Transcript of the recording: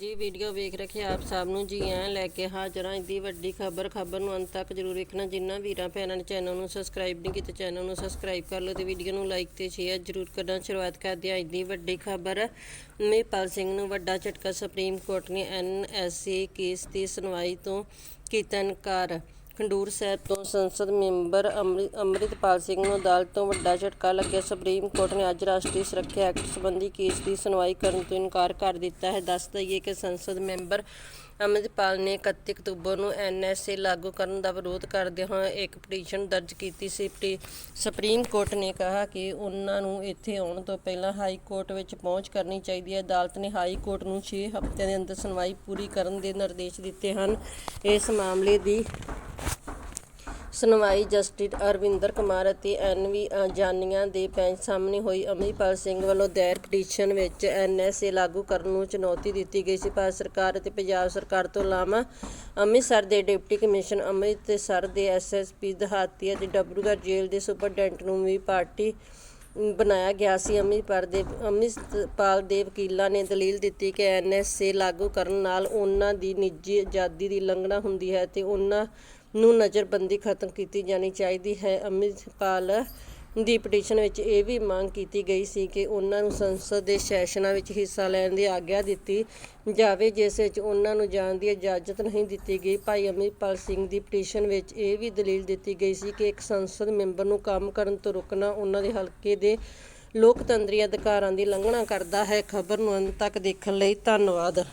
ਜੀ, ਵੀਡੀਓ ਵੇਖ ਰੱਖੇ ਆਪ ਸਭ ਨੂੰ ਜੀ, ਐ ਲੈ ਕੇ ਹਾਜ਼ਰ ਹਾਂ। ਦੀ ਵੱਡੀ ਖਬਰ ਖਬਰ ਨੂੰ ਅੰਤ ਤੱਕ ਜਰੂਰ ਵੇਖਣਾ। ਜਿੰਨਾ ਵੀਰਾਂ ਭੈਣਾਂ ਨੇ ਚੈਨਲ ਨੂੰ ਸਬਸਕ੍ਰਾਈਬ ਨਹੀਂ ਕੀਤਾ, ਚੈਨਲ ਨੂੰ ਸਬਸਕ੍ਰਾਈਬ ਕਰ ਲਓ ਤੇ ਵੀਡੀਓ ਨੂੰ ਲਾਈਕ ਤੇ ਸ਼ੇਅਰ ਜਰੂਰ ਕਰਨਾ। ਸ਼ੁਰੂਆਤ ਕਰਦੇ ਹਾਂ ਦੀ ਵੱਡੀ ਖਬਰ। ਮਹਿਪਾਲ ਸਿੰਘ ਨੂੰ ਵੱਡਾ ਝਟਕਾ, ਸੁਪਰੀਮ ਕੋਰਟ ਨੇ ਐਨਐਸਏ ਕੇਸ ਦੀ ਸੁਣਵਾਈ ਤੋਂ ਕੀਤਾ ਇਨਕਾਰ। ਖਡੂਰ ਸਾਹਿਬ ਤੋਂ ਸੰਸਦ ਮੈਂਬਰ ਅੰਮ੍ਰਿ- ਅੰਮ੍ਰਿਤਪਾਲ ਸਿੰਘ ਨੂੰ ਅਦਾਲਤ ਤੋਂ ਵੱਡਾ ਝਟਕਾ ਲੱਗਿਆ। ਸੁਪਰੀਮ ਕੋਰਟ ਨੇ ਅੱਜ ਰਾਸ਼ਟਰੀ ਸੁਰੱਖਿਆ ਐਕਟ ਸੰਬੰਧੀ ਕੇਸ ਦੀ ਸੁਣਵਾਈ ਕਰਨ ਤੋਂ ਇਨਕਾਰ ਕਰ ਦਿੱਤਾ ਹੈ। ਦੱਸ ਦਈਏ ਕਿ ਸੰਸਦ ਮੈਂਬਰ ਅੰਮ੍ਰਿਤਪਾਲ ਨੇ 31 ਅਕਤੂਬਰ ਨੂੰ ਐਨਐਸਏ ਲਾਗੂ ਕਰਨ ਦਾ ਵਿਰੋਧ ਕਰਦਿਆਂ ਹੋਏ ਇੱਕ ਪਟੀਸ਼ਨ ਦਰਜ ਕੀਤੀ ਸੀ। ਪਟੀ- ਸੁਪਰੀਮ ਕੋਰਟ ਨੇ ਕਿਹਾ ਕਿ ਉਹਨਾਂ ਨੂੰ ਇੱਥੇ ਆਉਣ ਤੋਂ ਪਹਿਲਾਂ ਹਾਈ ਕੋਰਟ ਵਿੱਚ ਪਹੁੰਚ ਕਰਨੀ ਚਾਹੀਦੀ ਹੈ। ਅਦਾਲਤ ਨੇ ਹਾਈ ਕੋਰਟ ਨੂੰ 6 ਹਫ਼ਤਿਆਂ ਦੇ ਅੰਦਰ ਸੁਣਵਾਈ ਪੂਰੀ ਕਰਨ ਦੇ ਨਿਰਦੇਸ਼ ਦਿੱਤੇ ਹਨ। ਇਸ ਮਾਮਲੇ ਦੀ ਸੁਣਵਾਈ ਜਸਟਿਸ ਅਰਵਿੰਦਰ ਕੁਮਾਰ ਅਤੇ ਐਨਵੀ ਜਾਨੀਆਂ ਦੇ ਬੈਂਚ ਸਾਹਮਣੇ ਹੋਈ। ਅਮਰੀਪਾਲ ਸਿੰਘ ਵੱਲੋਂ ਦਾਇਰ ਪਟੀਸ਼ਨ ਵਿੱਚ ਐਨਐਸਏ ਲਾਗੂ ਕਰਨ ਨੂੰ ਚੁਣੌਤੀ ਦਿੱਤੀ ਗਈ ਸੀ। ਭਾਰਤ ਸਰਕਾਰ ਅਤੇ ਪੰਜਾਬ ਸਰਕਾਰ ਤੋਂ ਇਲਾਵਾ ਅੰਮ੍ਰਿਤਸਰ ਦੇ ਡਿਪਟੀ ਕਮਿਸ਼ਨ ਅੰਮ੍ਰਿਤਸਰ ਦੇ ਐਸਐਸਪੀ ਦਹਾਤੀ ਅਤੇ ਡਬਰੂਗੜ੍ਹ ਜੇਲ੍ਹ ਦੇ ਸੁਪਰਡੈਂਟ ਨੂੰ ਵੀ ਪਾਰਟੀ ਬਣਾਇਆ ਗਿਆ ਸੀ। ਅੰਮ੍ਰਿਤਪਾਲ ਦੇ ਅੰਮ੍ਰਿਤਪਾਲ ਦੇ ਵਕੀਲਾਂ ਨੇ ਦਲੀਲ ਦਿੱਤੀ ਕਿ ਐਨਐਸਏ ਲਾਗੂ ਕਰਨ ਨਾਲ ਉਹਨਾਂ ਦੀ ਨਿੱਜੀ ਆਜ਼ਾਦੀ ਦੀ ਉਲੰਘਣਾ ਹੁੰਦੀ ਹੈ ਤੇ ਉਹਨਾਂ ਨੂੰ ਨਜ਼ਰਬੰਦੀ ਖਤਮ ਕੀਤੀ ਜਾਣੀ ਚਾਹੀਦੀ ਹੈ। ਅੰਮ੍ਰਿਤਪਾਲ ਦੀ ਪਟੀਸ਼ਨ ਵਿੱਚ ਇਹ ਵੀ ਮੰਗ ਕੀਤੀ ਗਈ ਸੀ ਕਿ ਉਹਨਾਂ ਨੂੰ ਸੰਸਦ ਦੇ ਸੈਸ਼ਨਾਂ ਵਿੱਚ ਹਿੱਸਾ ਲੈਣ ਦੀ ਆਗਿਆ ਦਿੱਤੀ ਜਾਵੇ, ਜਿਸ ਵਿੱਚ ਉਹਨਾਂ ਨੂੰ ਜਾਣ ਦੀ ਇਜਾਜ਼ਤ ਨਹੀਂ ਦਿੱਤੀ ਗਈ। ਭਾਈ ਅੰਮ੍ਰਿਤਪਾਲ ਸਿੰਘ ਦੀ ਪਟੀਸ਼ਨ ਵਿੱਚ ਇਹ ਵੀ ਦਲੀਲ ਦਿੱਤੀ ਗਈ ਸੀ ਕਿ ਇੱਕ ਸੰਸਦ ਮੈਂਬਰ ਨੂੰ ਕੰਮ ਕਰਨ ਤੋਂ ਰੋਕਣਾ ਉਹਨਾਂ ਦੇ ਹਲਕੇ ਦੇ ਲੋਕਤੰਤਰੀ ਅਧਿਕਾਰਾਂ ਦੀ ਉਲੰਘਣਾ ਕਰਦਾ ਹੈ। ਖਬਰ ਨੂੰ ਅੰਤ ਤੱਕ ਦੇਖਣ ਲਈ ਧੰਨਵਾਦ।